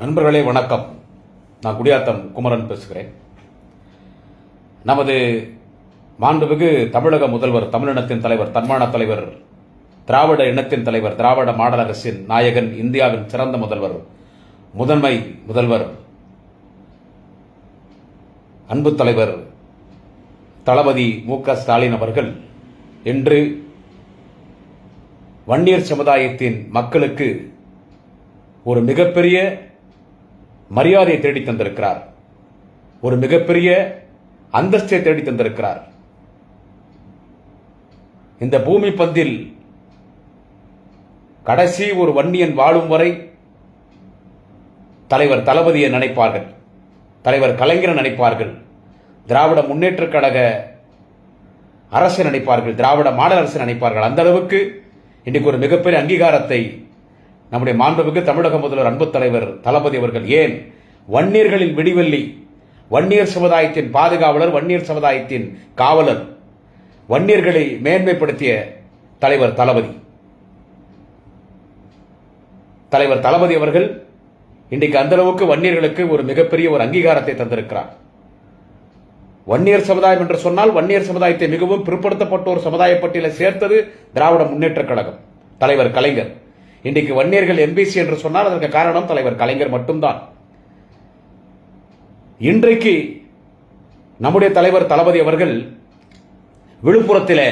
நண்பர்களே வணக்கம். நான் குடியாத்தம் குமரன் பேசுகிறேன். நமது மாண்புமிகு தமிழக முதல்வர் தமிழினத்தின் தலைவர் தன்மான தலைவர் திராவிட இனத்தின் தலைவர் திராவிட மாடல் அரசின் நாயகன் இந்தியாவின் சிறந்த முதல்வர் முதன்மை முதல்வர் அன்பு தலைவர் தளபதி மு க ஸ்டாலின் அவர்கள் இன்று வன்னியர் சமுதாயத்தின் மக்களுக்கு ஒரு மிகப்பெரிய மரியாதையை தேடி தந்திருக்கிறார். ஒரு மிகப்பெரிய அந்தஸ்தை தேடி தந்திருக்கிறார். இந்த பூமி பந்தில் கடைசி ஒரு வன்னியன் வாழும் வரை தலைவர் தளபதியை நினைப்பார்கள். தலைவர் கலைஞரை நினைப்பார்கள். திராவிட முன்னேற்றக் கழக அரசு நினைப்பார்கள். திராவிட மாடல் அரசு நினைப்பார்கள். அந்த அளவுக்கு இன்றைக்கு ஒரு மிகப்பெரிய அங்கீகாரத்தை நம்முடைய மாண்புமிகு தமிழக முதல்வர் அன்பு தலைவர் தளபதி அவர்கள் ஏன் வன்னியர்களின் விடிவெள்ளி வன்னியர் சமுதாயத்தின் பாதுகாவலர் வன்னியர் சமுதாயத்தின் காவலர் வன்னியர்களை மேன்மைப்படுத்திய தலைவர் தளபதி. தலைவர் தளபதி அவர்கள் இன்றைக்கு அந்த அளவுக்கு வன்னியர்களுக்கு ஒரு மிகப்பெரிய ஒரு அங்கீகாரத்தை தந்திருக்கிறார். வன்னியர் சமுதாயம் என்று சொன்னால் வன்னியர் சமுதாயத்தை மிகவும் பிற்படுத்தப்பட்ட ஒரு சமுதாய பட்டியலை சேர்த்தது திராவிட முன்னேற்றக் கழகம். தலைவர் கலைஞர். இன்றைக்கு வன்னியர்கள் எம்பிசி என்று சொன்னால் அதற்கு காரணம் தலைவர் கலைஞர் மட்டும்தான். இன்றைக்கு நம்முடைய தலைவர் தளபதி அவர்கள் விழுப்புரத்திலே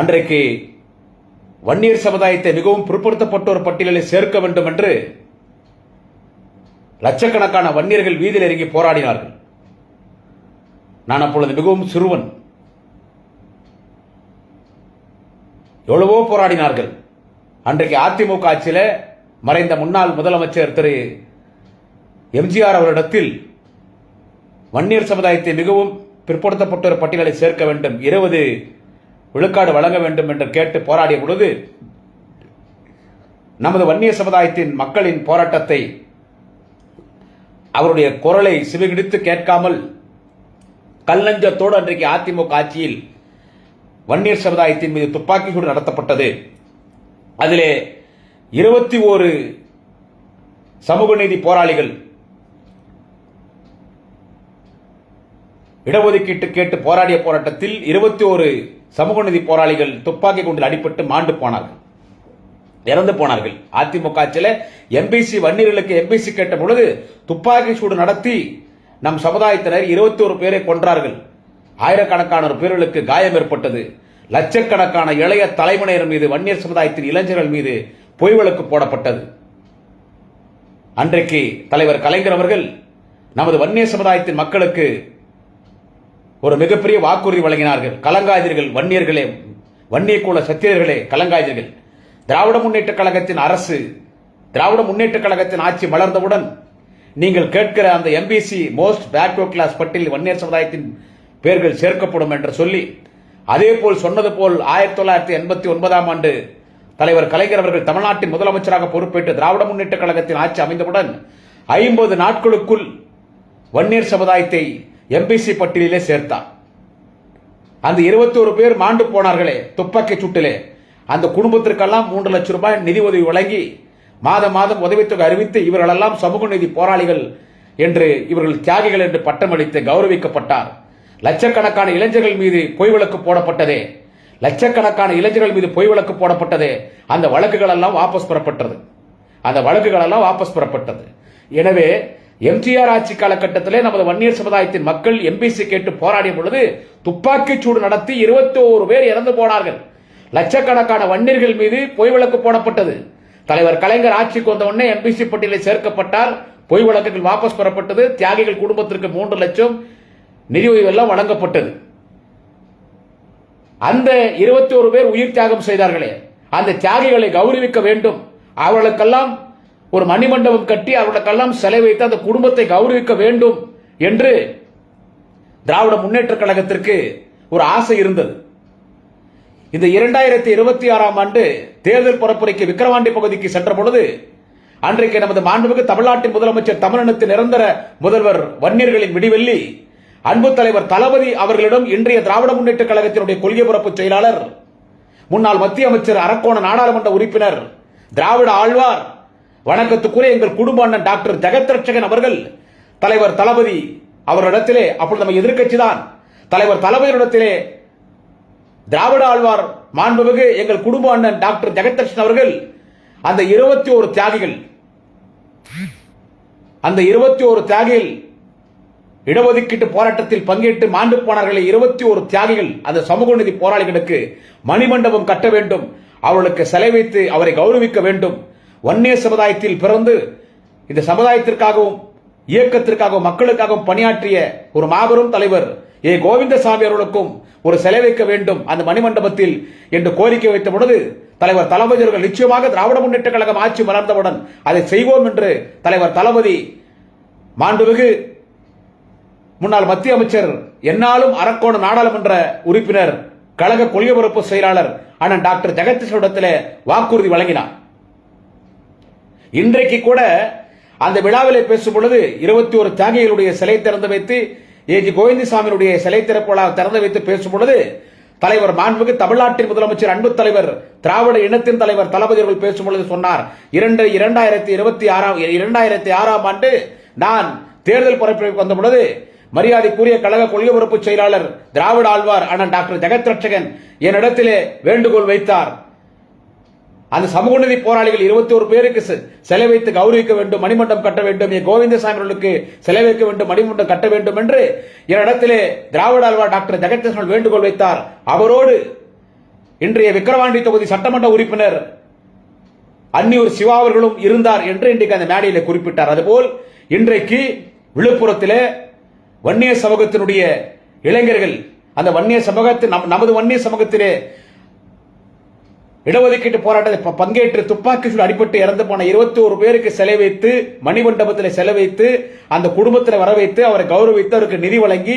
அன்றைக்கு வன்னியர் சமுதாயத்தை மிகவும் பிற்படுத்தப்பட்டோர் பட்டியலில் சேர்க்க வேண்டும் என்று லட்சக்கணக்கான வன்னியர்கள் வீதியில் இறங்கி போராடினார்கள். நான் அப்பொழுது மிகவும் சிறுவன். எவ்வளவோ போராடினார்கள். அன்றைக்கு அதிமுக ஆட்சியில் மறைந்த முன்னாள் முதலமைச்சர் திரு. எம்ஜிஆர் அவரிடத்தில் வன்னியர் சமுதாயத்தை மிகவும் பிற்படுத்தப்பட்டோர் பட்டியலை சேர்க்க வேண்டும் இருபது விழுக்காடு வழங்க வேண்டும் என்று கேட்டு போராடிய பொழுது நமது வன்னியர் சமுதாயத்தின் மக்களின் போராட்டத்தை அவருடைய குரலை சிவகிடித்து கேட்காமல் கல்லஞ்சத்தோடு அன்றைக்கு அதிமுக ஆட்சியில் வன்னியர் சமுதாயத்தின் மீது துப்பாக்கி சூடு நடத்தப்பட்டது. அதிலே இருபத்தி ஓரு சமூக நீதி போராளிகள் இடஒதுக்கீட்டு கேட்டு போராடிய போராட்டத்தில் இருபத்தி ஓரு சமூக நீதி போராளிகள் துப்பாக்கி குண்டில் அடிபட்டு மாண்டு போனார்கள். இறந்து போனார்கள். அதிமுக ஆட்சியில எம்பிசி வன்னியர்களுக்கு எம்பிசி கேட்ட பொழுது துப்பாக்கி சூடு நடத்தி நம் சமுதாயத்தினர் இருபத்தி ஒரு பேரை கொன்றார்கள். ஆயிரக்கணக்கான பேர்களுக்கு காயம் ஏற்பட்டது. லட்சக்கணக்கான இளைய தலைமுறையினர் மீது வன்னியர் சமுதாயத்தின் இளைஞர்கள் மீது பொய் வழக்கு போடப்பட்டது. அன்றைக்கு தலைவர் கலைஞர் அவர்கள் நமது வன்னிய சமுதாயத்தின் மக்களுக்கு ஒரு மிகப்பெரிய வாக்குறுதி வழங்கினார்கள். கலங்காயிர்கள் வன்னியர்களே வன்னிய குல சத்தியர்களே கலங்காதிர்கள். திராவிட முன்னேற்ற கழகத்தின் அரசு திராவிட முன்னேற்ற கழகத்தின் ஆட்சி மலர்ந்தவுடன் நீங்கள் கேட்கிற அந்த எம்பிசி மோஸ்ட் பேக்வர்ட் கிளாஸ் பட்டியலில் வன்னியர் சமுதாயத்தின் பேர்கள் சேர்க்கப்படும் என்று சொல்லி அதே போல் சொன்னது போல் ஆயிரத்தி தொள்ளாயிரத்தி எண்பத்தி ஒன்பதாம் ஆண்டு தலைவர் கலைஞர் அவர்கள் தமிழ்நாட்டின் முதலமைச்சராக பொறுப்பேற்று திராவிட முன்னேற்ற கழகத்தின் ஆட்சி அமைந்தவுடன் ஐம்பது நாட்களுக்குள் வன்னியர் சமுதாயத்தை எம்பிசி பட்டியலிலே சேர்த்தார். அந்த இருபத்தி ஒரு பேர் மாண்டு போனார்களே துப்பாக்கி சுட்டிலே. அந்த குடும்பத்திற்கெல்லாம் மூன்று லட்சம் ரூபாய் நிதி உதவி வழங்கி மாதம் மாதம் உதவித்தொகை அறிவித்து இவர்களெல்லாம் சமூக நீதி போராளிகள் என்று இவர்கள் தியாகிகள் என்று பட்டமளித்து கௌரவிக்கப்பட்டார். லட்சக்கணக்கான இளைஞர்கள் மீது பொய் வழக்கு போடப்பட்டதே. லட்சக்கணக்கான இளைஞர்கள் மீது பொய் வழக்கு போடப்பட்டதே. அந்த வழக்குகள் எல்லாம் வாபஸ் பெறப்பட்டது. அந்த வழக்குகள் எல்லாம் வாபஸ் பெறப்பட்டது. எனவே எம்ஜிஆர் ஆட்சி காலகட்டத்திலே நமது வன்னியர் சமுதாயத்தின் மக்கள் எம்பிசி கேட்டு போராடிய பொழுது துப்பாக்கிச் சூடு நடத்தி இருபத்தி ஓரு பேர் இறந்து போனார்கள். லட்சக்கணக்கான வன்னியர்கள் மீது பொய் வழக்கு போடப்பட்டது. தலைவர் கலைஞர் ஆட்சிக்கு வந்த உடனே எம்பிசி பட்டியலில் சேர்க்கப்பட்டார். பொய் வழக்குகள் வாபஸ் பெறப்பட்டது. தியாகிகள் குடும்பத்திற்கு மூன்று லட்சம் நிதி எல்லாம் வழங்கப்பட்டது. அந்த இருபத்தி ஒரு பேர் உயிர் தியாகம் செய்தார்களே. அந்த தியாகிகளை கௌரவிக்க வேண்டும். அவர்களுக்கெல்லாம் ஒரு மணிமண்டபம் கட்டி அவர்களுக்கெல்லாம் சிலை வைத்து அந்த குடும்பத்தை கௌரவிக்க வேண்டும் என்று திராவிட முன்னேற்ற கழகத்திற்கு ஒரு ஆசை இருந்தது. இந்த இரண்டாயிரத்தி இருபத்தி ஆறாம் ஆண்டு தேர்தல் பரப்புரைக்கு விக்கிரவாண்டி பகுதிக்கு சென்ற பொழுது அன்றைக்கு நமது மாண்புமிகு தமிழ்நாட்டின் முதலமைச்சர் தமிழனத்தின் நிரந்தர முதல்வர் வன்னியர்களின் விடிவெள்ளி அன்பு தலைவர் தளபதி அவர்களிடம் இன்றைய திராவிட முன்னேற்ற கழகத்தினுடைய கொள்கை பரப்பு செயலாளர் முன்னாள் மத்திய அமைச்சர் அரக்கோண நாடாளுமன்ற உறுப்பினர் திராவிட ஆழ்வார் வணக்கத்துக்குரிய எங்கள் குடும்ப அண்ணன் டாக்டர் ஜெகத் ரட்சகன் அவர்கள் தலைவர் தளபதி அவரிடத்திலே அப்பொழுது நம்ம எதிர்க்கட்சி தான் தலைவர் தளபதியிடத்திலே திராவிட ஆழ்வார் மாண்புமிகு எங்கள் குடும்ப அண்ணன் டாக்டர் ஜெகதர்ஷன் அவர்கள் அந்த இருபத்தி ஒரு தியாகிகள் அந்த இருபத்தி ஒரு தியாகிகள் இடஒதுக்கீட்டு போராட்டத்தில் பங்கேற்று மாண்டு போனார்களே இருபத்தி ஒரு தியாகிகள் அந்த சமூக நீதி போராளிகளுக்கு மணிமண்டபம் கட்ட வேண்டும். அவர்களுக்கு சிலை வைத்து அவரை கௌரவிக்க வேண்டும். வன்னிய சமுதாயத்தில் பிறந்து இந்த சமுதாயத்திற்காகவும் இயக்கத்திற்காகவும் மக்களுக்காகவும் பணியாற்றிய ஒரு மாபெரும் தலைவர் ஏ. கோவிந்தசாமி அவர்களுக்கும் ஒரு சிலை வைக்க வேண்டும் அந்த மணிமண்டபத்தில் என்று கோரிக்கை வைத்த பொழுது தலைவர் தளபதி அவர்கள் நிச்சயமாக திராவிட முன்னேற்ற கழகம் ஆட்சி மலர்ந்தவுடன் அதை செய்வோம் என்று தலைவர் தளபதி மாண்புமிகு முன்னாள் மத்திய அமைச்சர் என்னாலும் அரக்கோண நாடாளுமன்ற உறுப்பினர் கழக கொள்கை செயலாளர் அண்ணன் டாக்டர் ஜெகதீஷனிடத்தில் வாக்குறுதி வழங்கினார். இன்றைக்கு கூட அந்த விழாவிலே பேசும் பொழுது இருபத்தி ஒரு தியாகிகளுடைய சிலை திறந்து வைத்து ஏஜி கோவிந்தசாமியினுடைய சிலை திறப்பு விழா திறந்து வைத்து பேசும் பொழுது தலைவர் மாண்புமிகு தமிழ்நாட்டின் முதலமைச்சர் அன்பு தலைவர் திராவிட இனத்தின் தலைவர் தளபதி அவர்கள் பேசும் பொழுது சொன்னார் இரண்டு இரண்டாயிரத்தி இருபத்தி ஆறாம் இரண்டாயிரத்தி ஆறாம் ஆண்டு நான் தேர்தல் பரப்புரைக்கு வந்த பொழுது மரியாதைக்குரிய கழக கொள்கை பொறுப்பு செயலாளர் திராவிட ஆழ்வார் அண்ணன் டாக்டர் ஜெகத் ரட்சகன் என்னிடத்திலே வேண்டுகோள் வைத்தார். அந்த சமூகநீதி போராளிகள் இருபத்தி ஒரு பேருக்கு சிலை வைத்து கௌரவிக்க வேண்டும் மணிமண்டம் கட்ட வேண்டும். என் கோவிந்தசாமி அவர்களுக்கு சிலை வைக்க வேண்டும் மணிமண்டம் கட்ட வேண்டும் என்று என்னிடத்திலே திராவிட ஆழ்வார் டாக்டர் ஜெகதீசன் வேண்டுகோள் வைத்தார். அவரோடு இன்றைய விக்கிரவாண்டி தொகுதி சட்டமன்ற உறுப்பினர் அன்னியூர் சிவா அவர்களும் இருந்தார் என்று இன்றைக்கு அந்த மேடையிலே குறிப்பிட்டார். அதுபோல் இன்றைக்கு விழுப்புரத்திலே வன்னிய சமூகத்தினுடைய இளைஞர்கள் அந்த வன்னிய சமூகத்தில் நம்- நமது வன்னிய சமூகத்திலே இடஒதுக்கீட்டு போராட்டத்தில் ப- பங்கேற்று துப்பாக்கி சூடு அடிபட்டு இறந்து போன இருபத்தி ஒரு பேருக்கு சிலை வைத்து மணிமண்டபத்தில் சிலை வைத்து அந்த குடும்பத்தில் வர வைத்து அவரை கௌரவித்து அவருக்கு நிதி வழங்கி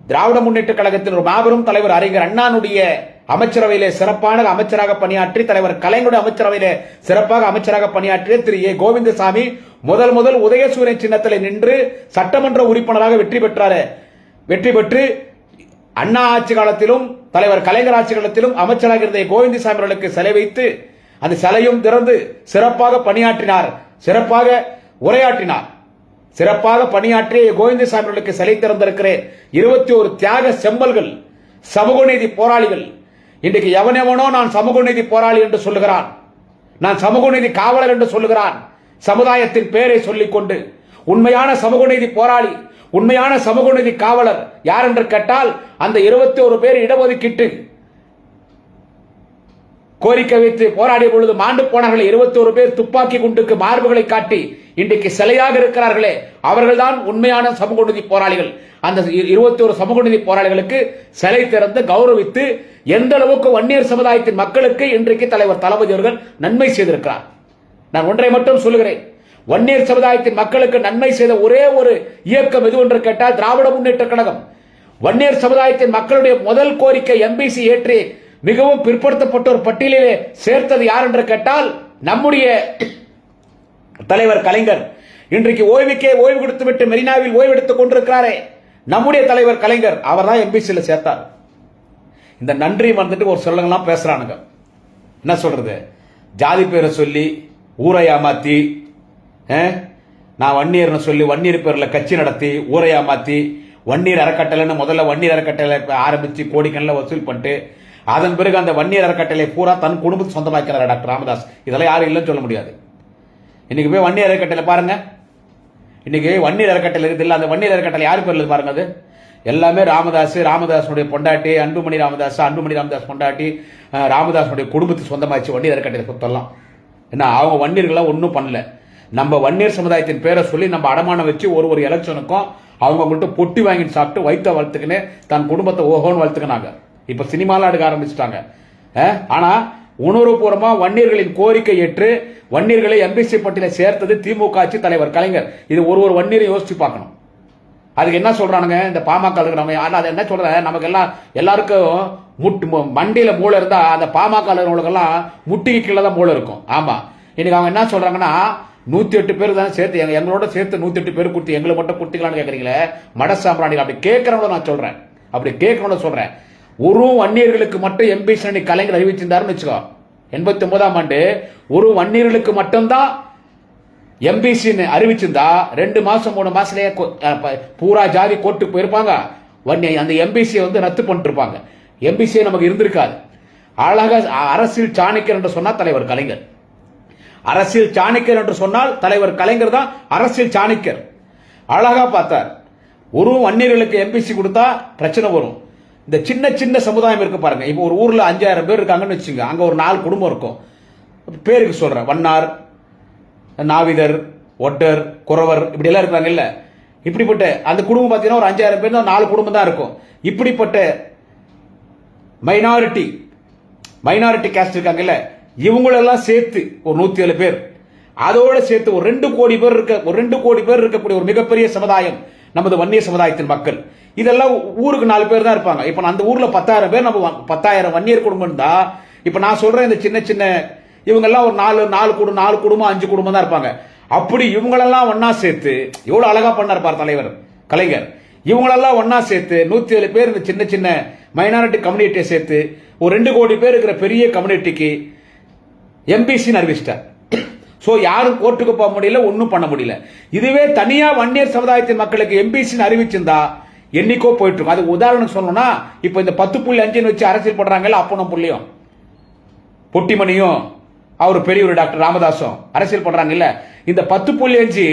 திராவிட முன்னேற்ற கழகத்தின் ஒரு மாபெரும் தலைவர் அறிஞர் அண்ணானுடைய அமைச்சரவையிலே சிறப்பான அமைச்சராக பணியாற்றி தலைவர் கலைஞருடைய அமைச்சரவையிலே சிறப்பாக அமைச்சராக பணியாற்றிய திரு ஏ கோவிந்தசாமி முதல் முதல் உதயசூரியன் சின்னத்தில் நின்று சட்டமன்ற உறுப்பினராக வெற்றி பெற்றார். வெற்றி பெற்று அண்ணா ஆட்சி காலத்திலும் தலைவர் கலைஞர் ஆட்சி காலத்திலும் அமைச்சராக இருந்த கோவிந்தசாமி அவர்களுக்கு சிலை வைத்து அந்த சிலையும் திறந்து சிறப்பாக பணியாற்றினார். சிறப்பாக உரையாற்றினார். சிறப்பாக பணியாற்றிய கோவிந்தசாமி அவர்களுக்கு சிலை திறந்திருக்கிறேன். இருபத்தி ஒரு தியாக செம்பல்கள் சமூக நீதி போராளிகள் இன்றைக்கு எவனெவனோ நான் சமூக நீதி போராளி என்று சொல்லுகிறான். நான் சமூக நீதி காவலர் என்று சொல்லுகிறான். சமுதாயத்தின் பெயரை சொல்லிக்கொண்டு உண்மையான சமூக நீதி போராளி உண்மையான சமூக நீதி காவலர் யார் என்று கேட்டால் அந்த இருபத்தி ஒரு பேர் இடஒதுக்கீட்டு கோரிக்கை வைத்து போராடிய பொழுது மாண்டு போனார்கள் இருபத்தோரு பேர் துப்பாக்கி குண்டுக்கு மார்புகளை காட்டி இன்றைக்கு சிலையாக இருக்கிறார்களே அவர்கள்தான் உண்மையான சமூக நீதி போராளிகள். அந்த இருபத்தோரு சமூக நீதி போராளிகளுக்கு சிலை திறந்து கௌரவித்து எந்த அளவுக்கு வன்னியர் சமுதாயத்தின் மக்களுக்கு இன்றைக்கு தலைவர் தளபதி அவர்கள் நன்மை செய்திருக்கிறார். நான் ஒன்றை மட்டும் சொல்லுகிறேன். வன்னியர் சமுதாயத்தின் மக்களுக்கு நன்மை செய்த ஒரே ஒரு இயக்கம் எது என்று கேட்டால் திராவிட முன்னேற்ற கழகம். வன்னியர் சமுதாயத்தின் மக்களுடைய முதல் கோரிக்கை எம்பிசி ஏற்றி மிகவும் பிற்படுத்தப்பட்ட ஒரு பட்டியலிலே சேர்த்தது யார் என்று கேட்டால் நம்முடைய தலைவர் கலைஞர். இன்றைக்கு ஓய்வுக்கே ஓய்வு கொடுத்துவிட்டு மெரினாவில் ஓய்வெடுத்துக் கொண்டிருக்கிறாரே. நம்முடைய தலைவர் கலைஞர் அவர் தான் எம்பிசியில் சேர்த்தார். இந்த நன்றி வந்துட்டு ஒரு சொல்லங்கள்லாம் பேசுறானுங்க. என்ன சொல்றது? ஜாதி பேரை சொல்லி ஊரை ஏமாத்தி நான் வன்னியர்னு சொல்லி வன்னியர் பேரில் கட்சி நடத்தி ஊரை ஏமாத்தி வன்னியர் அறக்கட்டளைன்னு முதல்ல வன்னியர் அறக்கட்டளை ஆரம்பிச்சு கோடிக்கணில் வசூல் பண்ணிட்டு அதன் பிறகு அந்த வன்னியர் அறக்கட்டளை பூரா தன் குடும்பத்தை சொந்தமாக்கிறார் டாக்டர் ராமதாஸ்? இதெல்லாம் யாரும் இல்லைன்னு சொல்ல முடியாது. இன்னைக்கு போய் வன்னியர் அறக்கட்டளை பாருங்க. இன்னைக்கு வன்னியர் அறக்கட்டளை இருக்குது இல்லை அந்த வன்னியர் அறக்கட்டளை யார் பேர்ல பாருங்க அது? எல்லாமே ராமதாஸ் ராமதாசனுடைய பொண்டாட்டி அன்புமணி ராமதாஸ் அன்புமணி ராமதாஸ் பொண்டாட்டி ராமதாசனுடைய குடும்பத்துக்கு சொந்தமாச்சு வன்னியர் அறக்கட்டளை சொத்தெல்லாம். என்ன அவங்க வன்னியர்கள்லாம் ஒன்றும் பண்ணல. நம்ம வன்னியர் சமுதாயத்தின் பேரை சொல்லி நம்ம அடமானம் வச்சு ஒரு ஒரு எலெக்ஷனுக்கும் அவங்கவுங்கள்ட்ட பொட்டி வாங்கி சாப்பிட்டு வைத்த வளர்த்துக்கின்னு தன் குடும்பத்தை ஓஹோன்னு வளர்த்துக்கினாங்க இப்போ சினிமாலாம் எடுக்க ஆரம்பிச்சிட்டாங்க. ஆனால் உணர்வுபூர்வமாக வன்னியர்களின் கோரிக்கை ஏற்று வன்னியர்களை எம்பிசி பட்டியல சேர்த்தது திமுக ஆட்சி தலைவர் கலைஞர். இது ஒரு ஒரு வன்னியரை யோசிச்சு பார்க்கணும். அதுக்கு என்ன சொல்றானுங்க இந்த பாமக நம்ம? ஆனா அதை என்ன சொல்றேன்? நமக்கு எல்லாம் எல்லாருக்கும் முட்டு மண்டியில் மண்டியில மூளை இருந்தா அந்த பாமக இருக்கிறவங்களுக்கெல்லாம் முட்டிக்கு கீழே தான் மூளை இருக்கும். ஆமா. இன்னைக்கு அவங்க என்ன சொல்றாங்கன்னா நூத்தி எட்டு பேர் தான் சேர்த்து எங்க- எங்களோட சேர்த்து நூத்தி எட்டு பேர் கொடுத்து எங்களை மட்டும் கொடுத்தீங்களான்னு கேட்குறீங்களே மட சாம்பிராணிகள் அப்படி கேட்கறவங்கள நான் சொல்றேன். அப்படி கேட்கறவங்கள சொல்றேன். ஒரு வன்னியர்களுக்கு மட்டும் எம்பி சரணி கலைஞர் அறிவிச்சிருந்தாருன்னு வச்சுக்கோ. எண்பத்தி ஒன்பதாம் ஆண்டு ஒரு வன்னியர்களுக்கு மட்டும்தான் எம்பிசின்னு அறிவிச்சிருந்தா ரெண்டு மாசம் மூணு மாசத்துலயே பூரா ஜாதி கோர்ட்டுக்கு போயிருப்பாங்க. வன்னி அந்த எம்பிசியை வந்து ரத்து பண்ணிட்டு இருப்பாங்க நமக்கு இருந்திருக்காது. அழக அரசியல் சாணக்கியர் என்று சொன்னால் தலைவர் கலைஞர். அரசியல் சாணக்கியர் என்று சொன்னால் தலைவர் கலைஞர் தான் அரசியல் சாணக்கியர். அழகா பார்த்தார். ஒரு வன்னியர்களுக்கு எம்பிசி கொடுத்தா பிரச்சனை வரும். இந்த சின்ன சின்ன சமுதாயம் இருக்கு பாருங்க. இப்போ ஒரு ஊரில் அஞ்சாயிரம் பேர் இருக்காங்கன்னு வச்சுங்க. அங்கே ஒரு நாலு குடும்பம் இருக்கும். பேருக்கு சொல்கிறேன் வண்ணார் நாவிதர் ஒட்டர் குறவர் இப்படியெல்லாம் இருக்கிறாங்க இல்லை இப்படிப்பட்ட அந்த குடும்பம் பார்த்தீங்கன்னா ஒரு அஞ்சாயிரம் பேர் தான் நாலு குடும்பம் தான் இருக்கும். இப்படிப்பட்ட மைனாரிட்டி மைனாரிட்டி கேஸ்ட் இருக்காங்கல்ல. இவங்களெல்லாம் சேர்த்து ஒரு நூற்றி ஏழு பேர். அதோட சேர்த்து ஒரு ரெண்டு கோடி பேர் இருக்க ஒரு ரெண்டு கோடி பேர் இருக்கக்கூடிய ஒரு மிகப்பெரிய சமுதாயம் நமது வன்னிய சமுதாயத்தின் மக்கள். இதெல்லாம் ஊருக்கு நாலு பேர் தான் இருப்பாங்க. இப்போ அந்த ஊரில் பத்தாயிரம் பேர் நம்ம பத்தாயிரம் வன்னியர் குடும்பம் இருந்தா இப்போ நான் சொல்கிறேன் இந்த சின்ன சின்ன இவங்கெல்லாம் ஒரு நாலு நாலு குடும்பம் நாலு குடும்பம் அஞ்சு குடும்பம் தான் இருப்பாங்க. அப்படி இவங்களெல்லாம் ஒன்றா சேர்த்து எவ்வளோ அழகாக பண்ணார் பார் தலைவர் கலைஞர். இவங்களெல்லாம் ஒன்றா சேர்த்து நூற்றி ஏழு பேர் இந்த சின்ன சின்ன மைனாரிட்டி கம்யூனிட்டியை சேர்த்து ஒரு ரெண்டு கோடி பேர் இருக்கிற பெரிய கம்யூனிட்டிக்கு எம்பிசின்னு அறிவிச்சிட்டார். ஸோ யாரும் கோர்ட்டுக்கு போக முடியல ஒன்றும் பண்ண முடியல. இதுவே தனியாக வன்னியர் சமுதாயத்தின் மக்களுக்கு எம்பிசின்னு அறிவிச்சிருந்தா என்னைக்கோ போயிட்டு இருக்கும் அது உதாரணம் சொல்லணும்னா இப்போ இந்த பத்து புள்ளி அஞ்சுன்னு வச்சு அரசியல் பண்றாங்கல்ல அப்பனும் புள்ளியும். பொட்டிமணியும் அவர் பெரியவர் டாக்டர் ராமதாசும் அரசியல் போடுறாங்கல்ல இந்த பத்து புள்ளி அஞ்சு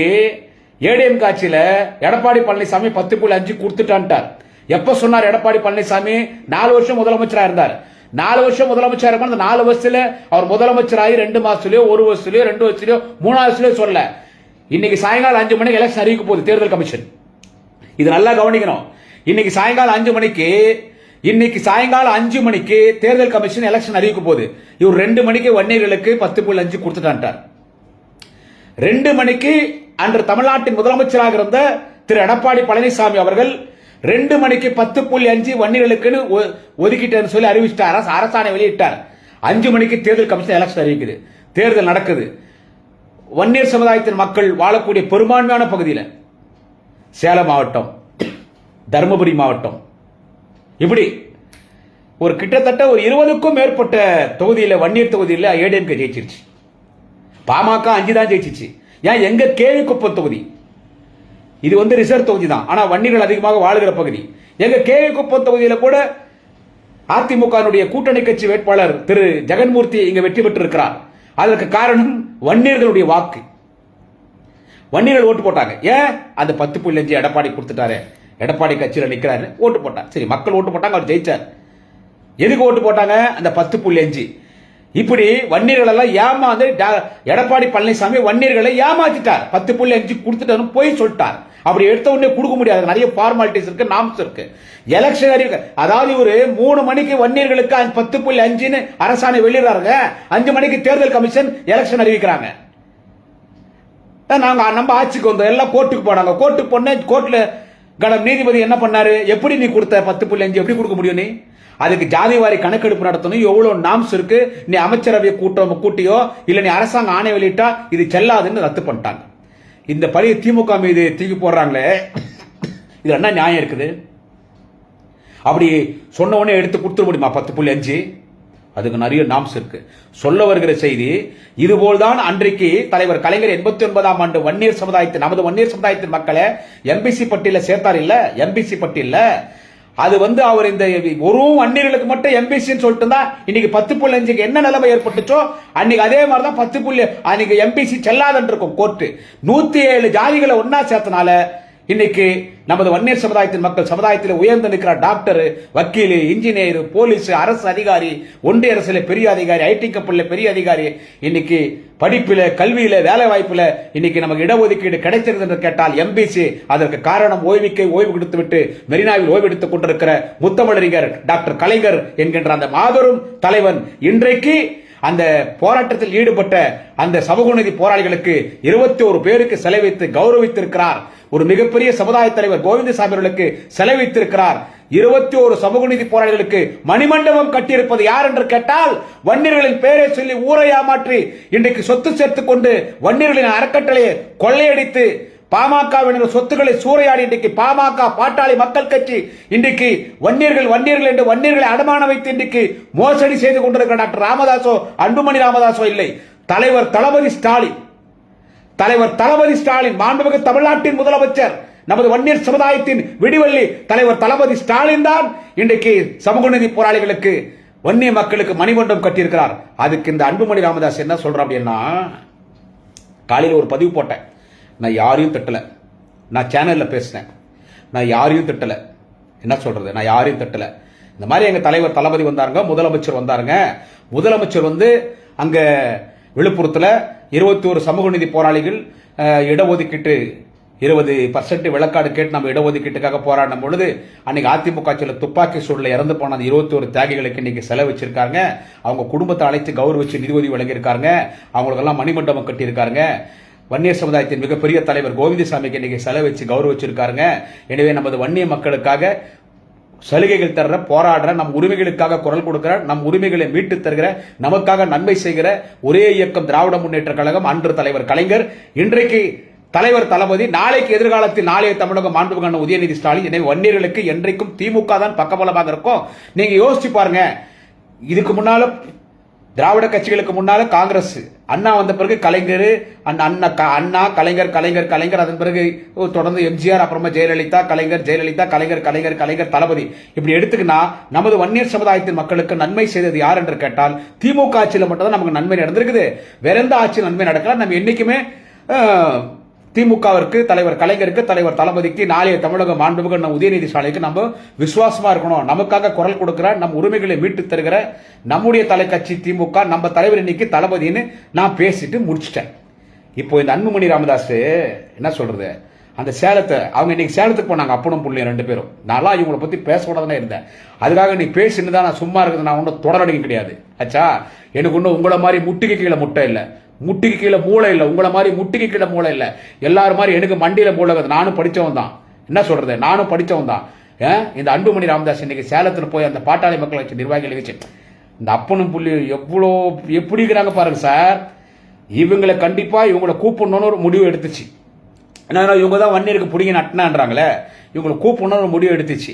ஏடிஎம் காட்சியில் எடப்பாடி பழனிசாமி பத்து புள்ளி அஞ்சு கொடுத்துட்டான்ட்டார். எப்ப சொன்னார் எடப்பாடி பழனிசாமி? நாலு வருஷம் முதலமைச்சராக இருந்தார். நாலு வருஷம் முதலமைச்சர் இருப்பார். அந்த நாலு வருஷத்துல அவர் முதலமைச்சராகி ரெண்டு மாசத்துலயோ ஒரு வருஷத்துலயோ ரெண்டு வருஷத்துலயோ மூணாவது வருஷத்துலயோ சொல்லல. இன்னைக்கு சாயங்காலம் அஞ்சு மணிக்கு எல்லாம் அறிவிக்க போகுது தேர்தல் கமிஷன். இது நல்லா கவனிக்கணும். இன்னைக்கு சாயங்காலம் அஞ்சு மணிக்கு இன்னைக்கு சாயங்காலம் அஞ்சு மணிக்கு தேர்தல் கமிஷன் எலெக்ஷன் அறிவிக்க போகுது. இவர் ரெண்டு மணிக்கு வன்னியர்களுக்கு பத்து புள்ளி அஞ்சு கொடுத்துட்டான்ட்டார். ரெண்டு மணிக்கு அன்று தமிழ்நாட்டின் முதலமைச்சராக இருந்த திரு எடப்பாடி பழனிசாமி அவர்கள் ரெண்டு மணிக்கு பத்து புள்ளி அஞ்சு வன்னியர்களுக்குன்னு ஒ- ஒதுக்கிட்டேன்னு சொல்லி அறிவிச்சிட்டார். அரசு அரசாணை வெளியிட்டார். அஞ்சு மணிக்கு தேர்தல் கமிஷன் எலெக்ஷன் அறிவிக்குது. தேர்தல் நடக்குது. வன்னியர் சமுதாயத்தின் மக்கள் வாழக்கூடிய பெரும்பான்மையான பகுதியில் சேலம் மாவட்டம் தருமபுரி மாவட்டம். இப்படி ஒரு கிட்டத்தட்ட ஒரு இருபதுக்கும் மேற்பட்ட தொகுதியில் வன்னியர் தொகுதியில் ஏடிஎம்கே ஜெயிச்சிருச்சு. பாமக அஞ்சு தான் ஜெயிச்சிச்சு. ஏன் எங்க கேவிக்குப்பம் தொகுதி? இது வந்து ரிசர்வ் தொகுதி தான். ஆனால் வன்னியர்கள் அதிகமாக வாழுகிற பகுதி. எங்க கேவிக்குப்பம் தொகுதியில் கூட அதிமுகனுடைய கூட்டணி கட்சி வேட்பாளர் திரு. ஜெகன்மூர்த்தி இங்கே வெற்றி பெற்றிருக்கிறார். அதற்கு காரணம் வன்னியர்களுடைய வாக்கு. வன்னியர்கள் ஓட்டு போட்டாங்க. ஏன்? அந்த பத்து புள்ளி அஞ்சு எடப்பாடி கொடுத்துட்டாரு. எடப்பாடி கட்சியில் நிற்கிறாரு ஓட்டு போட்டார். சரி மக்கள் ஓட்டு போட்டாங்க அவர் ஜெயிச்சார். எதுக்கு ஓட்டு போட்டாங்க? அந்த பத்து புள்ளி அஞ்சு. இப்படி வன்னியர்கள் எல்லாம் ஏமாந்து எடப்பாடி பழனிசாமி வன்னியர்களை ஏமாத்திட்டார். பத்து புள்ளி அஞ்சு கொடுத்துட்டாரு போய் சொல்லிட்டார். அப்படி எடுத்த உடனே கொடுக்க முடியாது. நிறைய ஃபார்மாலிட்டிஸ் இருக்கு நாம்ஸ் இருக்கு. எலெக்ஷன் அறிவிக்க அதாவது ஒரு மூணு மணிக்கு வன்னியர்களுக்கு பத்து புள்ளி அஞ்சுன்னு அரசாணை வெளியிடறாங்க அஞ்சு மணிக்கு தேர்தல் கமிஷன் எலெக்ஷன் அறிவிக்கிறாங்க. நாங்கள் நம்ம ஆட்சிக்கு வந்தோம். எல்லாம் கோர்ட்டுக்கு போனாங்க. கோர்ட்டுக்கு போன கோர்ட்டில் கடம் நீதிபதி என்ன பண்ணாரு? எப்படி நீ கொடுத்த பத்து புள்ளி அஞ்சு? எப்படி கொடுக்க முடியும் நீ? அதுக்கு ஜாதி வாரி கணக்கெடுப்பு நடத்தணும். எவ்வளோ நாம்ஸ் இருக்கு? நீ அமைச்சரவை கூட்டம் கூட்டியோ? இல்லை நீ அரசாங்கம் ஆணை வெளியிட்டா இது செல்லாதுன்னு ரத்து பண்ணிட்டாங்க. இந்த பழைய திமுக மீது தூக்கி போடுறாங்களே. இது என்ன நியாயம் இருக்குது? அப்படி சொன்ன உடனே எடுத்து கொடுத்துட முடியுமா பத்து புள்ளி அஞ்சு? அதுக்கு நிறைய நாம்ஸ் இருக்கு. சொல்ல வருகிற செய்தி இதுபோல்தான் அன்றைக்கு தலைவர் கலைஞர் எண்பத்தி ஒன்பதாம் ஆண்டு வன்னியர் சமுதாயத்தின் நமது வன்னியர் சமுதாயத்தின் மக்களை எம்பிசி பட்டியல சேர்த்தார் இல்ல? எம்பிசி பட்டியல அது வந்து அவர் இந்த ஒரு வன்னியர்களுக்கு மட்டும் எம்பிசின்னு சொல்லிட்டு இருந்தா இன்னைக்கு பத்து புள்ளி அஞ்சுக்கு என்ன நிலைமை ஏற்பட்டுச்சோ அன்னைக்கு அதே மாதிரி தான் பத்து புள்ளி அன்னைக்கு எம்பிசி செல்லாதன் இருக்கும் கோர்ட்டு. நூத்தி ஏழு ஜாதிகளை ஒன்னா சேர்த்தனால இன்னைக்கு நமது வன்னியர் சமுதாயத்தின் மக்கள் சமுதாயத்தில் உயர்ந்து நிற்கிற டாக்டர் வக்கீல் இன்ஜினியர் போலீஸ் அரசு அதிகாரி ஒன்றிய அரசுல பெரிய அதிகாரி ஐடி கப்பல்ல பெரிய அதிகாரி இன்னைக்கு படிப்பில் கல்வியில வேலை வாய்ப்புல இன்னைக்கு நமக்கு இடஒதுக்கீடு கிடைச்சிருது என்று கேட்டால் எம்பிசி அதற்கு காரணம் ஓய்வுக்கை ஓய்வு கொடுத்து விட்டு மெரினாவில் ஓய்வு எடுத்துக் கொண்டிருக்கிற முத்தமிழறிஞர் டாக்டர் கலைஞர் என்கின்ற அந்த மாபெரும் தலைவன் இன்றைக்கு அந்த போராட்டத்தில் ஈடுபட்ட அந்த சமூகநீதி போராளிகளுக்கு இருபத்தி ஒரு பேருக்கு செலவித்து கௌரவித்திருக்கிறார். ஒரு மிகப்பெரிய சமுதாய தலைவர் கோவிந்தசாமி அவர்களுக்கு செலவித்திருக்கிறார். இருபத்தி ஒரு சமூக நீதி போராளிகளுக்கு மணிமண்டபம் கட்டியிருப்பது யார் என்று கேட்டால் வன்னியர்களின் பெயரை சொல்லி ஊரை ஏமாற்றி இன்றைக்கு சொத்து சேர்த்துக் கொண்டு வன்னியர்களின் அறக்கட்டளையை கொள்ளையடித்து பாமகவினர் சொத்துக்களை சூறையாடி இன்றைக்கு பாமக பாட்டாளி மக்கள் கட்சி இன்றைக்கு வன்னியர்கள் வன்னியர்கள் என்று வன்னியர்களை அடமான வைத்து இன்றைக்கு மோசடி செய்து கொண்டிருக்கிற டாக்டர் ராமதாசோ அன்புமணி ராமதாசோ இல்லை. தலைவர் தளபதி ஸ்டாலின். தலைவர் தளபதி ஸ்டாலின் மாண்புமிகு தமிழ்நாட்டின் முதலமைச்சர் நமது வன்னியர் சமுதாயத்தின் விடிவள்ளி தலைவர் தளபதி ஸ்டாலின் தான் இன்றைக்கு சமூக நீதி போராளிகளுக்கு வன்னிய மக்களுக்கு மணிமண்டபம் கட்டியிருக்கிறார். அதுக்கு இந்த அன்புமணி ராமதாஸ் என்ன சொல்றான் அப்படின்னா காலையில் ஒரு பதிவு போட்டேன். நான் யாரையும் திட்டலை. நான் சேனலில் பேசினேன். நான் யாரையும் திட்டலை. என்ன சொல்கிறது நான் யாரையும் திட்டலை. இந்த மாதிரி எங்கள் தலைவர் தளபதி வந்தாருங்க முதலமைச்சர் வந்தாருங்க. முதலமைச்சர் வந்து அங்கே விழுப்புரத்தில் இருபத்தி ஒரு சமூக நீதி போராளிகள் இடஒதுக்கீட்டு இருபது பர்சன்ட் விளக்காடு கேட்டு நம்ம இடஒதுக்கீட்டுக்காக போராடும் பொழுது அன்னைக்கு அதிமுக ஆட்சியில் துப்பாக்கி சூழலில் இறந்து போன அந்த இருபத்தி ஒரு தியாகிகளுக்கு இன்னைக்கு செலவு வச்சிருக்காங்க அவங்க குடும்பத்தை அழைத்து கௌரவிச்சு நிதி உதவி வழங்கியிருக்காங்க அவங்களுக்கெல்லாம் மணிமண்டபம் கட்டியிருக்காங்க வன்னியர் சமுதாயத்தின் மிகப்பெரிய தலைவர் கோவிந்தசாமிக்கு இன்னைக்கு செலவு வச்சு கௌரவிச்சிருக்காருங்க. எனவே நமது வன்னிய மக்களுக்காக சலுகைகள் தர்ற போராடுற நம் உரிமைகளுக்காக குரல் கொடுக்கிற நம் உரிமைகளை மீட்டு தருகிற நமக்காக நன்மை செய்கிற ஒரே இயக்கம் திராவிட முன்னேற்ற கழகம் அன்று தலைவர் கலைஞர் இன்றைக்கு தலைவர் தளபதி நாளைக்கு எதிர்காலத்தில் நாளைய தமிழகம் மாண்புகான உதயநிதி ஸ்டாலின். எனவே வன்னியர்களுக்கு என்றைக்கும் திமுக தான் பக்கபலமாக இருக்கும். நீங்க யோசிச்சு பாருங்க. இதுக்கு முன்னால திராவிட கட்சிகளுக்கு முன்னால காங்கிரஸ். அண்ணா வந்த பிறகு கலைஞர் அந்த அண்ணா க- அண்ணா கலைஞர் கலைஞர் கலைஞர் அதன் பிறகு தொடர்ந்து எம்ஜிஆர் அப்புறமா ஜெயலலிதா கலைஞர் ஜெயலலிதா கலைஞர் கலைஞர் கலைஞர் தளபதி. இப்படி எடுத்துக்கினா நமது வன்னியர் சமுதாயத்தின் மக்களுக்கு நன்மை செய்தது யார் என்று கேட்டால் திமுக ஆட்சியில் மட்டும்தான் நமக்கு நன்மை நடந்திருக்குது. வேற எந்த ஆட்சியில் நன்மை நடக்கல நம்ம என்னைக்குமே திமுகவிற்கு தலைவர் கலைஞருக்கு தலைவர் தளபதிக்கு நாளைய தமிழக மாண்புமிகு நம்ம உதயநிதி ஸ்டாலினுக்கு நம்ம விசுவாசமா இருக்கணும். நமக்காக குரல் கொடுக்கிற நம் உரிமைகளை மீட்டு தருகிற நம்முடைய தலைக்கட்சி திமுக நம்ம தலைவர் இன்னைக்கு தளபதின்னு நான் பேசிட்டு முடிச்சிட்டேன். இப்போ இந்த அன்புமணி ராமதாஸ் என்ன சொல்றது? அந்த சேலத்தை அவங்க இன்னைக்கு சேலத்துக்கு போனாங்க அப்பனும் பிள்ளையும் ரெண்டு பேரும். நான்லாம் இவங்களை பத்தி பேசக்கூடாதுன்னு இருந்தேன். அதுக்காக நீ பேசின்னு தான் நான் சும்மா இருக்குது நான் ஒன்றும் தொடரடிக்க கிடையாது. ஆச்சா எனக்கு ஒன்றும் உங்களை மாதிரி முட்டுக்கு கீழே முட்டை இல்லை. முட்டிக்கு கீழே மூளை இல்லை. உங்களை மாதிரி முட்டிக்கு கீழே மூளை இல்லை. எல்லாரும் மாதிரி எனக்கு மண்டியில் மூளை நானும் படித்தவன் தான். என்ன சொல்கிறது நானும் படித்தவன் தான். இந்த அன்புமணி ராமதாஸ் இன்னைக்கு சேலத்தில் போய் அந்த பாட்டாளி மக்கள் வச்சு நிர்வாகிகள் வச்சு இந்த அப்பனும் புள்ளி எவ்வளோ எப்படி இருக்கிறாங்க பாருங்க சார். இவங்களை கண்டிப்பாக இவங்களை கூப்பிடணும்னு ஒரு முடிவு எடுத்துச்சு. ஏன்னா இவங்க தான் வன்னியருக்கு பிடிங்க நட்டினான்றாங்களே. இவங்களை கூப்பிடணும்னு ஒரு முடிவு எடுத்துச்சு.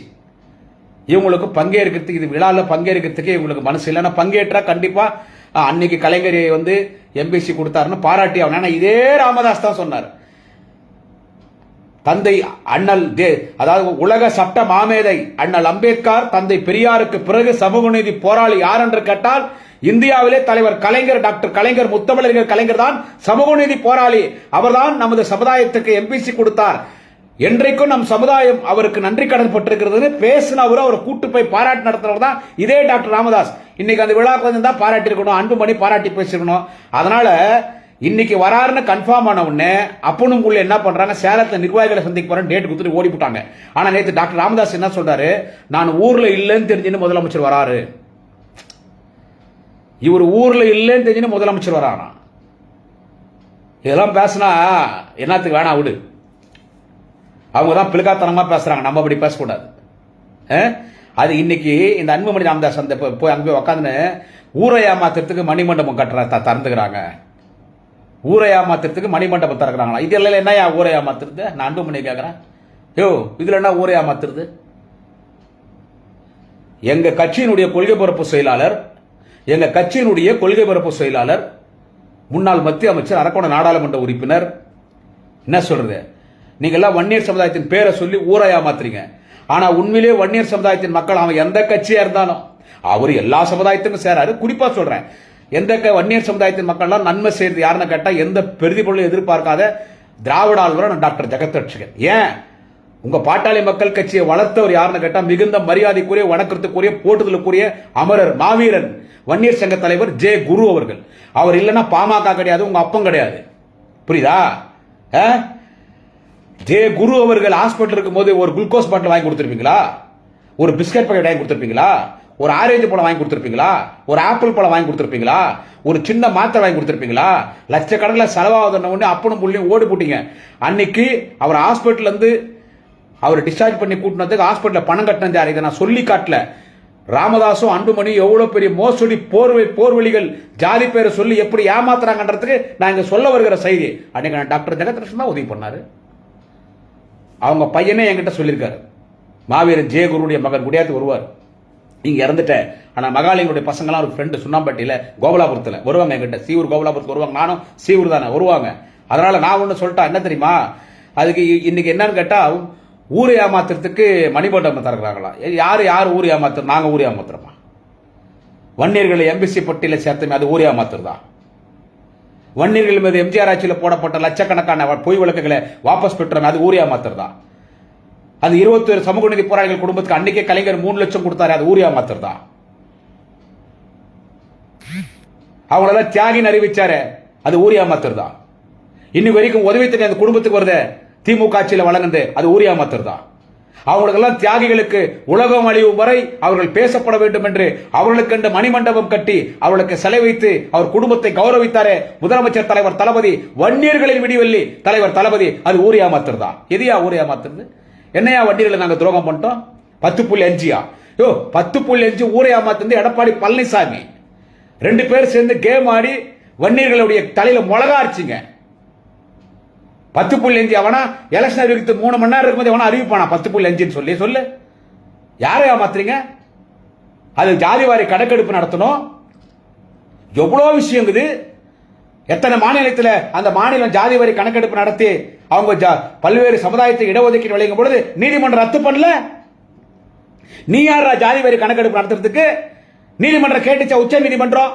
இவங்களுக்கு பங்கேற்கிறதுக்கு இது விழாவில் பங்கேற்கிறதுக்கு இவங்களுக்கு மனசு இல்லை. பங்கேற்றா கண்டிப்பாக அன்னைக்கு கலைஞர் வந்து எம்பிசி கொடுத்தாருன்னு பாராட்டி அவன். ஆனா இதே ராமதாஸ் தான் சொன்னார். தந்தை அண்ணல் தே- அதாவது உலக சட்ட மாமேதை அண்ணல் அம்பேத்கர் தந்தை பெரியாருக்கு பிறகு சமூக நீதி போராளி யார் என்று கேட்டால் இந்தியாவிலே தலைவர் கலைஞர் டாக்டர் கலைஞர் முத்தமிழர்கள் கலைஞர் தான் சமூக நீதி போராளி. அவர்தான் நமது சமுதாயத்துக்கு எம்பிசி கொடுத்தார். என்றைக்கும் நம் சமுதாயம் அவருக்கு நன்றி கடன் பட்டிருக்கிறது பேசினவரும் அவர் கூட்டு போய் பாராட்டு நடத்துறவர் தான் இதே டாக்டர் ராமதாஸ். இன்னைக்கு அந்த விழாக்கு வந்து தான் பாராட்டி இருக்கணும் அன்புமணி பாராட்டி பேசிருக்கணும் அதனால இன்னைக்கு வராருன்னு கன்ஃபார்ம் ஆன உடனே அப்பனும் என்ன பண்றாங்க? சேலத்தை நிர்வாகிகளை சந்திக்க போறேன் டேட் கொடுத்துட்டு ஓடி போட்டாங்க. ஆனா நேற்று டாக்டர் ராமதாஸ் என்ன சொல்றாரு? நான் ஊர்ல இல்லைன்னு தெரிஞ்சுன்னு முதலமைச்சர் வராரு. இவர் ஊர்ல இல்லைன்னு தெரிஞ்சுன்னு முதலமைச்சர் வரானா இதெல்லாம் பேசினா என்னத்துக்கு வேணாம் விடு. அவங்க தான் பிள்ளைக்காத்தனமா பேசுகிறாங்க நம்ம அப்படி பேசக்கூடாது. அது இன்னைக்கு இந்த அன்புமணி ராமதாஸ் அந்த போய் அங்கே போய் உக்காந்துன்னு ஊரை ஏமாத்துறதுக்கு மணிமண்டபம் கட்டுற த- திறந்துக்கிறாங்க. ஊரை ஏமாத்துறதுக்கு மணிமண்டபம் திறக்கிறாங்களா? இது எல்லாம் ஏன் ஊரை ஏமாத்துறது நான் அன்புமணி கேட்குறேன் யோ இதில் என்ன ஊரை ஏமாத்துறது எங்கள் கட்சியினுடைய கொள்கை பரப்பு செயலாளர் எங்கள் கட்சியினுடைய கொள்கை பரப்பு செயலாளர் முன்னாள் மத்திய அமைச்சர் அரக்கோண நாடாளுமன்ற உறுப்பினர் என்ன சொல்றது? நீங்கள்லாம் வன்னியர் சமுதாயத்தின் பேரை சொல்லி ஊரை ஏமாத்துறீங்க ஆனால் உண்மையிலே வன்னியர் சமுதாயத்தின் மக்கள் அவன் எந்த கட்சியாக இருந்தாலும் அவர் எல்லா சமுதாயத்துக்கும் சேராரு. குறிப்பாக சொல்கிறேன் எந்த க- வன்னியர் சமுதாயத்தின் மக்கள்லாம் நன்மை செய்யறது யாருன்னு கேட்டால் எந்த பிரதிபலனும் எதிர்பார்க்காத திராவிட ஆளுநர் டாக்டர் ஜெகத்ரட்சகன். ஏன்? உங்கள் பாட்டாளி மக்கள் கட்சியை வளர்த்தவர் யாருன்னு கேட்டால் மிகுந்த மரியாதைக்குரிய வணக்கத்துக்குரிய போட்டுதலுக்குரிய அமரர் மாவீரன் வன்னியர் சங்க தலைவர் ஜே குரு அவர்கள். அவர் இல்லைன்னா பாமக கிடையாது உங்கள் அப்பம் கிடையாது. புரியுதா? ஜே குரு அவர்கள் ஹாஸ்பிட்டல் இருக்கும் போது ஒரு குளுக்கோஸ் பாட்டில் வாங்கி கொடுத்துருப்பீங்களா? ஒரு பிஸ்கட் பாக்கெட் வாங்கி கொடுத்துருப்பீங்களா? ஒரு ஆரஞ்சு பழம் வாங்கி கொடுத்துருப்பீங்களா? ஒரு ஆப்பிள் பழம் வாங்கி கொடுத்துருப்பீங்களா? ஒரு சின்ன மாத்திரை வாங்கி கொடுத்துருப்பீங்களா? லட்சக்கணக்கில் செலவாகுதுன்ன உடனே அப்பனும் புள்ளியும் ஓடி போட்டீங்க. அன்னைக்கு அவர் ஹாஸ்பிட்டல்லேருந்து அவர் டிஸ்சார்ஜ் பண்ணி கூட்டினதுக்கு ஹாஸ்பிட்டலில் பணம் கட்டினது யார்? இதை நான் சொல்லி காட்டல. ராமதாசும் அன்புமணி எவ்வளோ பெரிய மோசடி போர்வை போர்வழிகள் ஜாதி பேரை சொல்லி எப்படி ஏமாத்துறாங்கன்றதுக்கு நான் இங்கே சொல்ல வருகிற செய்தி. அன்னைக்கு நான் டாக்டர் ஜெகத்கிருஷ்ணன் தான் உதவி பண்ணாரு. அவங்க பையனே என்கிட்ட சொல்லியிருக்காரு. மாவீரன் ஜெயகுருடைய மகன் குடியாத்து வருவார். நீங்கள் இறந்துட்டேன் ஆனால் மகாலிங்களுடைய பசங்களாம் ஒரு ஃப்ரெண்டு சுண்ணாம்பட்டியில் கோபலாபுரத்தில் வருவாங்க என்கிட்ட. சீவூர் கோபலாபுரத்துக்கு வருவாங்க. நானும் சீவூர் தானே வருவாங்க. அதனால் நான் ஒன்று சொல்லிட்டேன் என்ன தெரியுமா? அதுக்கு இ- இன்னைக்கு என்னன்னு கேட்டால் ஊரை ஏமாத்துறதுக்கு மணிமண்டபம் திறக்கிறாங்களா யார் யார் ஊர் ஏமாத்துறோம் நாங்கள் ஊர் ஏமாத்துறோமா? வன்னியர்களை எம்பிசி பட்டியல சேர்த்தமே அது ஊர் ஏமாத்துறதா? வன்னியர்கள் மீது எம்ஜிஆர் ஆட்சியில் போடப்பட்ட லட்சக்கணக்கான பொய் வழக்குகளை வாபஸ் பெற்றோம் அது ஊர் ஏமாத்துறதா அது இருபத்தொரு சமூக நீதி போராளிகள் குடும்பத்துக்கு அன்னைக்கே கலைஞர் மூணு லட்சம் கொடுத்தாரு அது ஊர் ஏமாத்துறதா அவங்களெல்லாம் தியாகின்னு அறிவிச்சாரு அது ஊர் ஏமாத்துறதா இன்னைக்கு வரைக்கும் உதவி தண்ணி அந்த குடும்பத்துக்கு வருது திமுக ஆட்சியில் வழங்குது அது ஊரியா ஏமாத்துறதா அவங்களுக்கெல்லாம் தியாகிகளுக்கு உலகம் அழிவும் வரை அவர்கள் பேசப்பட வேண்டும் என்று அவர்களுக்கென்று மணிமண்டபம் கட்டி அவர்களுக்கு சிலை வைத்து அவர் குடும்பத்தை கௌரவித்தாரே முதலமைச்சர் தலைவர் தளபதி வன்னியர்களின் விடிவெள்ளி. தலைவர் தளபதி அது ஊர் ஏமாத்துறதா? எதையா ஊர் ஏமாத்துறது? என்னையா வன்னியர்களை நாங்கள் துரோகம் பண்ணிட்டோம்? பத்து புள்ளி அஞ்சியா? யோ பத்து புள்ளி அஞ்சு ஊரை ஏமாத்துறது எடப்பாடி பழனிசாமி. ரெண்டு பேர் சேர்ந்து கேம் ஆடி வன்னியர்களுடைய தலையில மிளகா அரைச்சிங்க. பத்து புள்ளி அஞ்சு அவனா எலெக்ஷன் அறிவித்து மூணு மணி நேரம் இருக்கும்போது எவனா அறிவிப்பானா? பத்து புள்ளி அஞ்சுன்னு சொல்லி சொல்லு. யாரை ஏமாத்துறீங்க? அது ஜாதிவாரி கணக்கெடுப்பு நடத்தணும். எவ்வளோ விஷயங்குது எத்தனை மாநிலத்தில் அந்த மாநிலம் ஜாதி வரி கணக்கெடுப்பு நடத்தி அவங்க ஜா- பல்வேறு சமுதாயத்தை இடஒதுக்கீடு வழங்கும் பொழுது நீதிமன்றம் ரத்து பண்ணல? நீ யாரா ஜாதி வரி கணக்கெடுப்பு நடத்துறதுக்கு? நீதிமன்றம் கேட்டுச்சா உச்ச நீதிமன்றம்?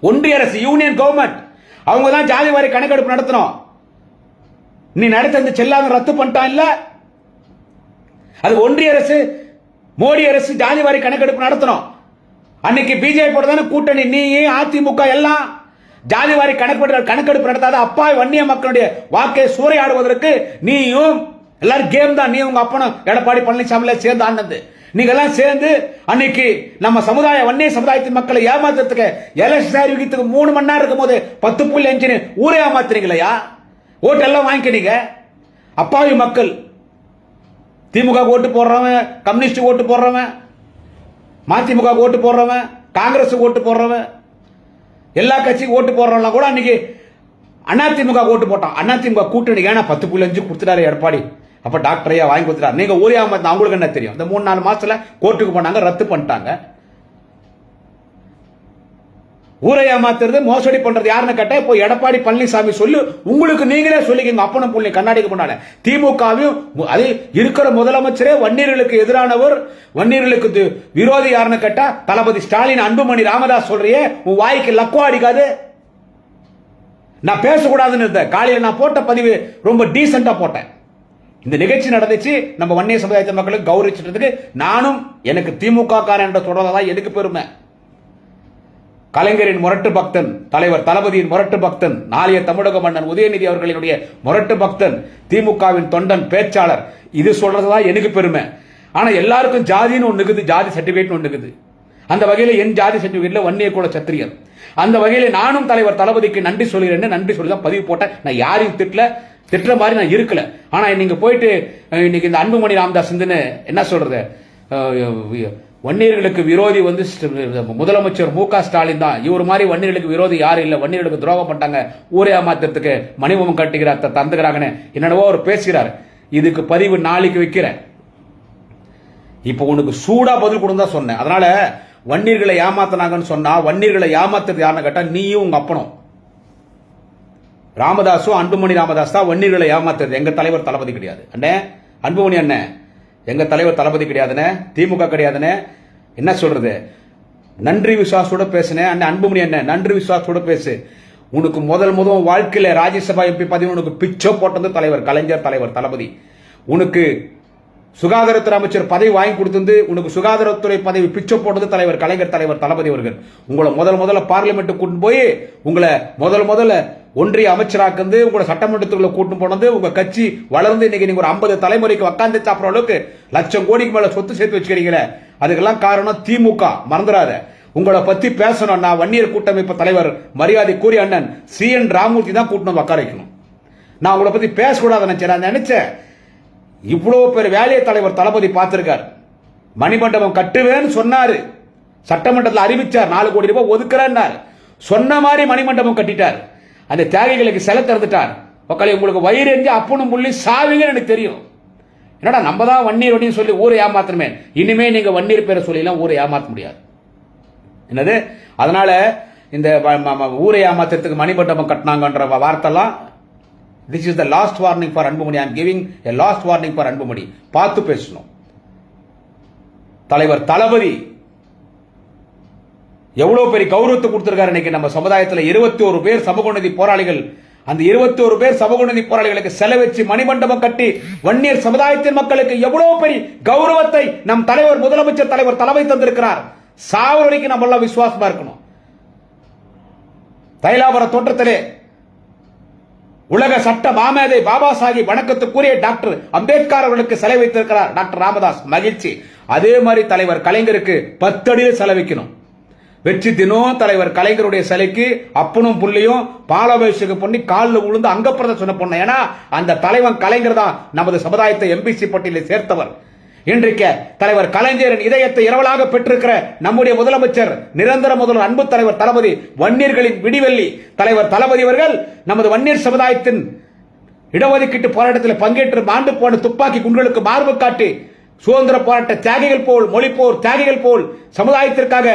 ஒன்றிய அரசு யூனியன் கவர்மெண்ட். அவங்க தான் ஜாதி வாரி கணக்கெடுப்பு நடத்தணும். நீ நடத்த செல்லாத ரத்து பண்ணிட்டான் இல்ல? அது ஒன்றிய அரசு மோடி அரசு ஜாதிவாரி கணக்கெடுப்பு நடத்தணும். அன்னைக்கு பிஜேபி தானே கூட்டணி நீ அதிமுக எல்லாம் ஜாதிவாரி கணக்கெடுப்பு கணக்கெடுப்பு நடத்தாத அப்பா வன்னிய மக்களுடைய வாக்கை சூறையாடுவதற்கு நீயும் எல்லாரும் கேம் தான். நீ உங்க அப்பனும் எடப்பாடி பழனிசாமியில சேர்ந்து ஆனது நீங்க எல்லாம் சேர்ந்து அன்னைக்கு நம்ம சமுதாய வன்னிய சமுதாயத்தின் மக்களை ஏமாத்துறதுக்கு எலெக்ஷன் அறிவிக்கிறதுக்கு மூணு மணி நேரம் இருக்கும் போது பத்து புள்ளி அஞ்சுன்னு ஊரே ஏமாத்துறீங்களையா ஓட்டெல்லாம் வாங்கிக்கிறீங்க அப்பாவி மக்கள். திமுக ஓட்டு போடுறவன் கம்யூனிஸ்ட் ஓட்டு போடுறவன் மதிமுக ஓட்டு போடுறவன் காங்கிரஸ் ஓட்டு போடுறவன் எல்லா கட்சிக்கும் ஓட்டு போடுறவன்லாம் கூட அன்னைக்கு அதிமுக ஓட்டு போட்டான். அதிமுக கூட்டணி ஏன்னா பத்து புள்ளி அஞ்சு கொடுத்துட்டாரு எடப்பாடி. அப்போ டாக்டரையா வாங்கி கொடுத்துட்டாரு. நீங்கள் ஊரியா அவங்களுக்கு என்ன தெரியும்? இந்த மூணு நாலு மாசத்துல கோர்ட்டுக்கு போனாங்க ரத்து பண்ணிட்டாங்க. ஊரை ஏமாத்துறது மோசடி பண்றது யாருன்னு கேட்டா இப்போ எடப்பாடி பழனிசாமி சொல்லு உங்களுக்கு நீங்களே சொல்லிக்கங்க அப்பனும் புள்ளி கண்ணாடிக்கு முன்னால. திமுகவையும் அது இருக்கிற முதலமைச்சரே வன்னியர்களுக்கு எதிரானவர் வன்னியர்களுக்கு விரோதி யாருன்னு கேட்டா தளபதி ஸ்டாலின் அன்புமணி ராமதாஸ் சொல்றியே உன் வாய்க்கு லக்குவா அடிக்காது. நான் பேசக்கூடாதுன்னு இருந்தேன். காலையில் நான் போட்ட பதிவு ரொம்ப டீசெண்டா போட்டேன். இந்த நிகழ்ச்சி நடந்துச்சு நம்ம வன்னிய சமுதாயத்தின் மக்களுக்கு கௌரவிச்சிட்டதுக்கு நானும் எனக்கு திமுக காரன் என்ற சொல்றதான் எனக்கு பெருமை. கலைஞரின் முரட்டு பக்தன் தலைவர் தளபதியின் முரட்டு பக்தன் நாளைய தமிழக மன்னன் உதயநிதி அவர்களினுடைய முரட்டு பக்தன் திமுகவின் தொண்டன் பேச்சாளர். இது சொல்றதுதான் எனக்கு பெருமை. ஆனா எல்லாருக்கும் ஜாதின்னு ஒன்று இருக்குது ஜாதி சர்டிபிகேட்னு ஒன்று இருக்குது. அந்த வகையில் என் ஜாதி சர்டிபிகேட்ல வன்னிய குல சத்திரியர். அந்த வகையில் நானும் தலைவர் தளபதிக்கு நன்றி சொல்கிறேன்னு நன்றி சொல்லி தான் பதிவு போட்டேன். நான் யாரையும் திட்டல திட்டுற மாதிரி நான் இருக்கல. ஆனா நீங்க போயிட்டு இன்னைக்கு இந்த அன்புமணி ராமதாஸ் என்ன சொல்றது? வன்னியர்களுக்கு விரோதி வந்து முதலமைச்சர் மு க ஸ்டாலின் தான். இவர் மாதிரி வன்னியர்களுக்கு விரோதி யாரும் இல்லை. வன்னியர்களுக்கு துரோகம் பண்ணிட்டாங்க. ஊரே ஏமாத்துறதுக்கு மணிமுகம் கட்டுகிறார் தந்துக்கிறாங்கன்னு என்னென்னவோ அவர் பேசுகிறார். இதுக்கு பதிவு நாளைக்கு வைக்கிறேன். இப்போ உனக்கு சூடாக பதில் கொடுந்தா சொன்னேன். அதனால வன்னியர்களை ஏமாத்தினாங்கன்னு சொன்னா வன்னியர்களை ஏமாத்துறது யாருன்னு கேட்டால் நீயும் உங்க அப்பனும். ராமதாசும் அன்புமணி ராமதாஸ் தான் வன்னியர்களை ஏமாத்துறது. எங்க தலைவர் தளபதி கிடையாது. அண்ணே அன்புமணி அண்ணே எங்கள் தலைவர் தளபதி கிடையாதுண்ணே திமுக கிடையாதுண்ணே என்ன சொல்கிறது நன்றி விசுவாசோட பேசுனேன் அண்ணன் அன்புமணி அண்ணன் நன்றி விசுவாசோட பேசு. உனக்கு முதல் முதல் வாழ்க்கையில் ராஜ்யசபா எம்பி பதவி உனக்கு பிச்சோ போட்டது தலைவர் கலைஞர் தலைவர் தளபதி. உனக்கு சுகாதாரத்துறை அமைச்சர் பதவி வாங்கி கொடுத்தது உனக்கு சுகாதாரத்துறை பதவி பிச்சை போட்டது தலைவர் கலைஞர் தலைவர் தளபதி அவர்கள். உங்களை முதல் முதல்ல பார்லிமெண்ட்டு கூட்டு போய் உங்களை முதல் முதல்ல ஒன்றிய அமைச்சராக்குந்து உங்களை சட்டமன்றத்துக்குள்ள கூட்டு போனது உங்க கட்சி வளர்ந்து இன்னைக்கு நீங்க ஒரு ஐம்பது தலைமுறைக்கு உட்காந்து சாப்பிட்ற அளவுக்கு லட்சம் கோடிக்கு மேல சொத்து சேர்த்து வச்சுக்கிறீங்களே. அதுக்கெல்லாம் காரணம் திமுக. மறந்துடாத. உங்களை பத்தி பேசணும்னா வன்னியர் கூட்டமைப்பு தலைவர் மரியாதை கூறிய அண்ணன் சி என் ராமூர்த்தி தான் கூட்டணும் வந்து உட்கார வைக்கணும். நான் உங்களை பத்தி பேசக்கூடாது நினைச்சேன். நான் நினைச்சேன் இவ்வளவு பேர் வேலைய தலைவர் தளபதி பார்த்திருக்கார். மணிமண்டபம் கட்டுவேன்னு சொன்னாரு. சட்டமன்றத்தில் அறிவிச்சார். நாலு கோடி ரூபாய் ஒதுக்குறேன்னார். சொன்ன மாதிரி மணிமண்டபம் கட்டிட்டார். அந்த தியாகிகளுக்கு சிலை திறந்துட்டார். உக்காளி உங்களுக்கு வயிறு எரிஞ்சு அப்புனும் புள்ளி சாவிங்கன்னு எனக்கு தெரியும். என்னடா நம்ம தான் வன்னீர் வண்டின்னு சொல்லி ஊரை ஏமாத்தணுமே இனிமே நீங்க வன்னீர் பேரை சொல்லிலாம் ஊரை ஏமாற்ற முடியாது. என்னது? அதனால இந்த ஊரை ஏமாத்துறதுக்கு மணிமண்டபம் கட்டினாங்கன்ற வார்த்தைலாம் this is the last warning for Anbumani. I'm giving a last warning for Anbumani. பார்த்து பேசணும். தலைவர் தளபதி எவ்வளவு பெரிய கௌரவத்தை கொடுத்திருக்காரு இன்னைக்கு நம்ம சமுதாயத்தில்? இருபத்தி ஒரு பேர் சமூக போராளிகள். அந்த இருபத்தி ஒரு பேர் சமூக போராளிகளுக்கு செலவச்சு மணிமண்டபம் கட்டி வன்னியர் சமுதாயத்தின் மக்களுக்கு எவ்வளவு பெரிய கௌரவத்தை நம் தலைவர் முதலமைச்சர் தலைவர் தலைமை தந்திருக்கிறார். சாவு வரைக்கும் நம்ம எல்லாம் விசுவாசமா இருக்கணும். தைலாபுர தோற்றத்திலே உலக சட்ட மாமேதை பாபா சாஹிப் வணக்கத்துக்குரிய டாக்டர் அம்பேத்கர் அவர்களுக்கு சிலை வைத்திருக்கிறார். டாக்டர் ராமதாஸ் மகிழ்ச்சி. அதே மாதிரி தலைவர் கலைஞருக்கு பத்தடியில் செலவிக்கணும் வெற்றி தினம் தலைவர் கலைஞருடைய சிலைக்கு அப்பனும் புள்ளியும் பாலாபிஷேகம் பண்ணி காலில் விழுந்து அங்க பிரதர்சனம் பண்ண ஏன்னா அந்த தலைவன் கலைஞர் தான் நமது சமுதாயத்தை எம்பிசி பட்டியலில் சேர்த்தவர். இன்றைக்கு தலைவர் கலைஞரின் இதயத்தை இரவலாக பெற்றிருக்கிற நம்முடைய முதலமைச்சர் நிரந்தர முதல்வர் அன்பு தலைவர் தளபதி வன்னியர்களின் விடிவெள்ளி தலைவர் தளபதி அவர்கள் நமது வன்னியர் சமுதாயத்தின் இடஒதுக்கீட்டு போராட்டத்தில் பங்கேற்று மாண்டு போன துப்பாக்கி குண்டுகளுக்கு மார்பு காட்டி சுதந்திர போராட்ட தியாகிகள் போல் மொழிப்போர் தியாகிகள் போல் சமுதாயத்திற்காக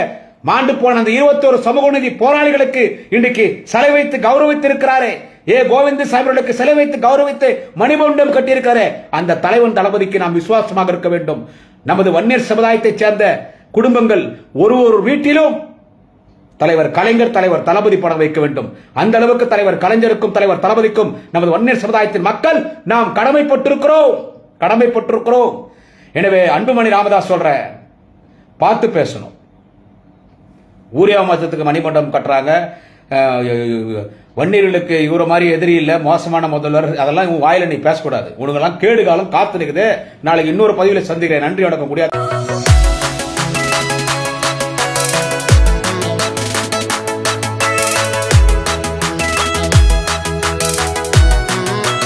மாண்டு போன அந்த இருபத்தோரு சமூக நீதி போராளிகளுக்கு இன்றைக்கு சிலை வைத்து கௌரவித்திருக்கிறாரே. ஏ கோவிந்த சாமிகளுக்கு சிலை வைத்து கௌரவித்து மணிமண்டபம் கட்டியிருக்கிறாரே. அந்த தலைவன் தளபதிக்கு நாம் விசுவாசமாக இருக்க வேண்டும். நமது வன்னியர் சமுதாயத்தைச் சேர்ந்த குடும்பங்கள் ஒரு ஒரு வீட்டிலும் தலைவர் கலைஞர் தலைவர் தளபதி படம் வைக்க வேண்டும். அந்த அளவுக்கு தலைவர் கலைஞருக்கும் தலைவர் தளபதிக்கும் நமது வன்னியர் சமுதாயத்தின் மக்கள் நாம் கடமைப்பட்டிருக்கிறோம். கடமைப்பட்டிருக்கிறோம். எனவே அன்புமணி ராமதாஸ் சொல்ற பார்த்து பேசணும். ஊரியா மதத்துக்கு மணிமண்டபம் கட்டுறாங்க. அஹ், வன்னியர்களுக்கு இவர மாதிரி எதிரி இல்ல மோசமான முதல்வர் அதெல்லாம் உன் வாயில நீ பேசக்கூடாது. உனக்கெல்லாம் கேடு காலம் காத்து நிற்குது நாளைக்கு இன்னொரு பதிவில் சந்திக்கிறேன். நன்றி வணக்கம் முடியாது